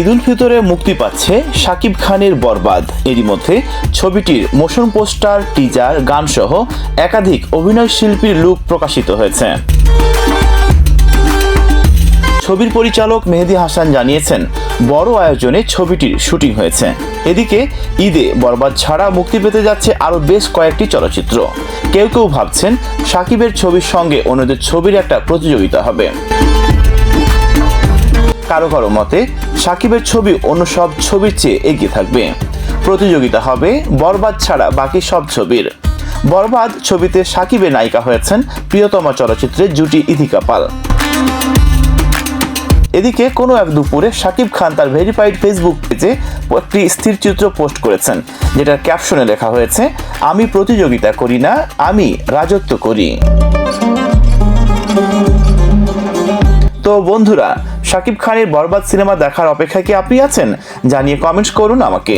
ঈদ উল ফিতরে মুক্তি পাচ্ছে শাকিব খানের বরবাদ। এরই মধ্যে ছবিটির মোশন পোস্টার, টিজার গান সহ একাধিক অভিনয় শিল্পীর লুক প্রকাশিত হয়েছে। ছবির পরিচালক মেহেদি হাসান জানিয়েছেন, বড় আয়োজনে ছবিটির শুটিং হয়েছে। এদিকে ঈদে বরবাদ ছাড়া মুক্তি পেতে যাচ্ছে আরও বেশ কয়েকটি চলচ্চিত্র। কেউ কেউ ভাবছেন সাকিবের ছবির সঙ্গে অন্যদের ছবির একটা প্রতিযোগিতা হবে। কারও কারও মতে সাকিবের ছবি অন্য সব ছবির চেয়ে এগিয়ে থাকবে। প্রতিযোগিতা হবে বরবাদ ছাড়া বাকি সব ছবির। বরবাদ ছবিতে সাকিবের নায়িকা হয়েছেন প্রিয়তমা চলচ্চিত্রের জুটি ইথিকা পাল এদিকে কোনো এক দুপুরে সাকিব খান তার ভেরিফাইড ফেসবুক পেজে একটি স্থির চিত্র পোস্ট করেছেন, যেটার ক্যাপশনে লেখা হয়েছে, আমি প্রতিযোগিতা করি না, আমি রাজত্ব করি। তো বন্ধুরা শাকিব খানের বরবাদ সিনেমা দেখার অপেক্ষায় কি আপনি আছেন? জানিয়ে কমেন্টস করুন আমাকে।